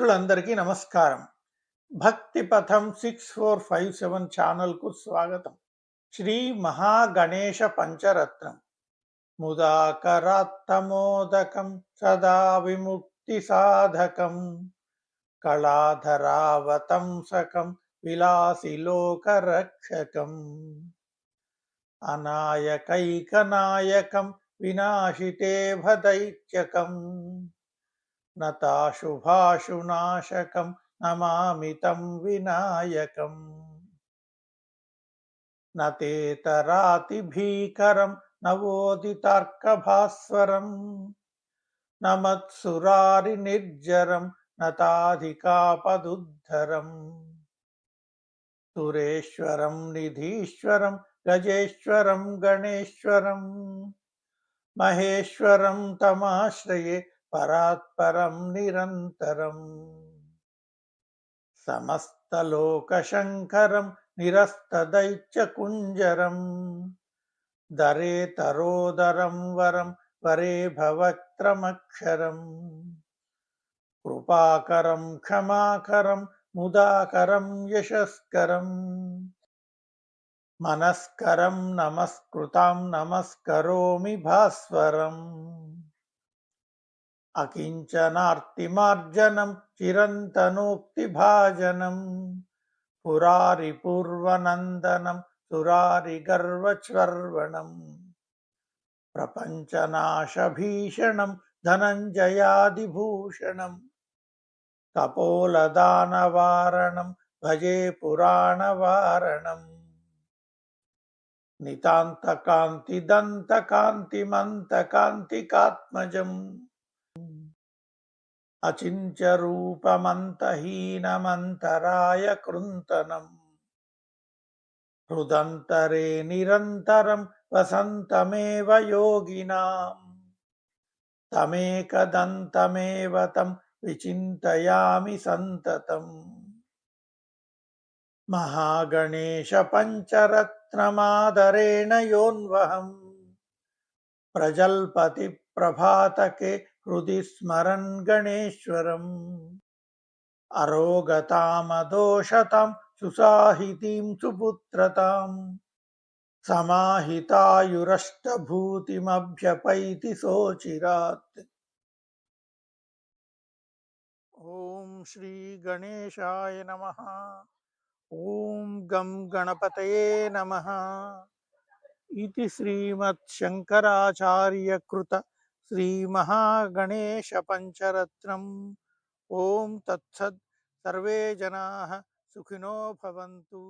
మిత్రులందరికీ నమస్కారం. భక్తి పథం సిక్స్ ఫోర్ ఫైవ్ సెవెన్ ఛానల్కు స్వాగతం. శ్రీ మహాగణేశ పంచరత్నం. ముదాకరాత్తమోదకం సదా విముక్తి సాధకం కళాధరావతంసకం విలాసి లోకరక్షకం. అనాయకైకనాయకం వినాశితే భదైత్యకం. नताशुभाशुनाशकं नमामि तं विनायकम्। न तेतरातिभीकरं नवोदितार्कभास्वरम् न मत्सुरारिनिर्जरं नताधिकापदुद्धरम् सुरेश्वरं, निधीश्वरं, गजेश्वरं गणेश्वरम् महेश्वरं तमाश्रये పరాత్పరం నిరంతరం. సమస్తలోకశంకరం నిరస్తదైత్యకుంజరం దరేతరోదరం వరం వరే భవక్త్రమక్షరం కృపాకరం క్షమాకరం ముదాకరం యశస్కరం. మనస్కరం నమస్కృతాం నమస్కరోమి భాస్వరం. అకించనార్తిమార్జనం చిరంతనోక్తిభాజనం. పురారి పూర్వనందనం సురారి గర్వచ్వర్వణం ప్రపంచనాశభీషణం ధనంజయాదిభూషణం. కపోలదానవారణం భజే పురాణవారణం. నితాంతకాంతిదంతకాంతిమంతకాంతికాత్మజం. अचिन्त्यरूपमन्तहीनमन्तराय कृन्तनम्। हृदन्तरे निरन्तरं वसन्तमेव योगिनाम्। तमेकदन्तमेव तं विचिन्तयामि सन्ततम्। महागणेशपञ्चरत्नमादरेण योऽन्वहम् प्रजल्पति प्रभातके హృది స్మరన్ గణేశ్వరం అరోగతామదోషతాం సుసాహితీం సుపుత్రతాం సమాహితాయురష్టభూతిమభ్యపైతి శోచిరాత్ ఓం శ్రీ గణేశాయ నమ ఓం గం గణపతయే నమ ఇది శ్రీమత్ శంకరాచార్యకృత श्रीमहागणेशपञ्चरत्नम् ॐ तत्सत् सर्वे जनाः सुखिनो भवन्तु